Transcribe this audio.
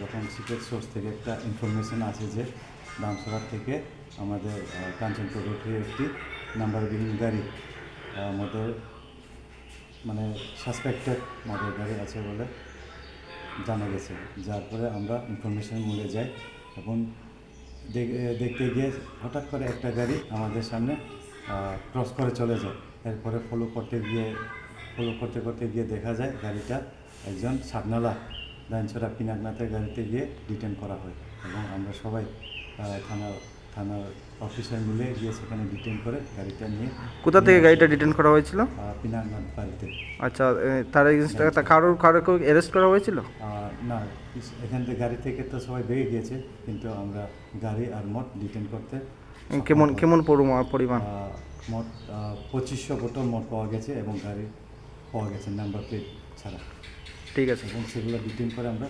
যখন secret source থেকে একটা ইনফরমেশন আছে যে দামসরা থেকে আমাদের কাঞ্চনপুর রোডে একটি নাম্বারবিহীন গাড়ি মদের মানে সাসপেক্টেড মদের গাড়ি আছে বলে জানা গেছে যার পরে আমরা ইনফরমেশন মূলে যাই এবং দেখতে গিয়ে হঠাৎ করে একটা গাড়ি আমাদের সামনে ক্রস করে চলে যায়। এরপরে ফলো করতে গিয়ে ফলো করতে করতে গিয়ে দেখা যায় গাড়িটা একজন সাবনালা দাইনছড়া পিনাকনাথের গাড়িতে গিয়ে ডিটেন করা হয় এবং আমরা সবাই থানা থানার অফিসার মিলে গিয়ে সেখানে ডিটেন করে গাড়িটা নিয়ে কোথা থেকে গাড়িটা রিটার্ন করা হয়েছিল? পিনাকনাথ বাড়িতে। আচ্ছা তার এগেনস্টে কারোর কারোকে অ্যারেস্ট করা হয়েছিল? না এখান থেকে গাড়ি থেকে তো সবাই বেরিয়ে গিয়েছে কিন্তু আমরা গাড়ি আর মদ ডিটেন করতে কেমন কেমন পরিমাণ? মোট পঁচিশশো বোতল মোট পাওয়া গেছে এবং গাড়ি পাওয়া গেছে নাম্বার প্লেট ছাড়া। ঠিক আছে। এবং সেগুলো ডিটেন করে আমরা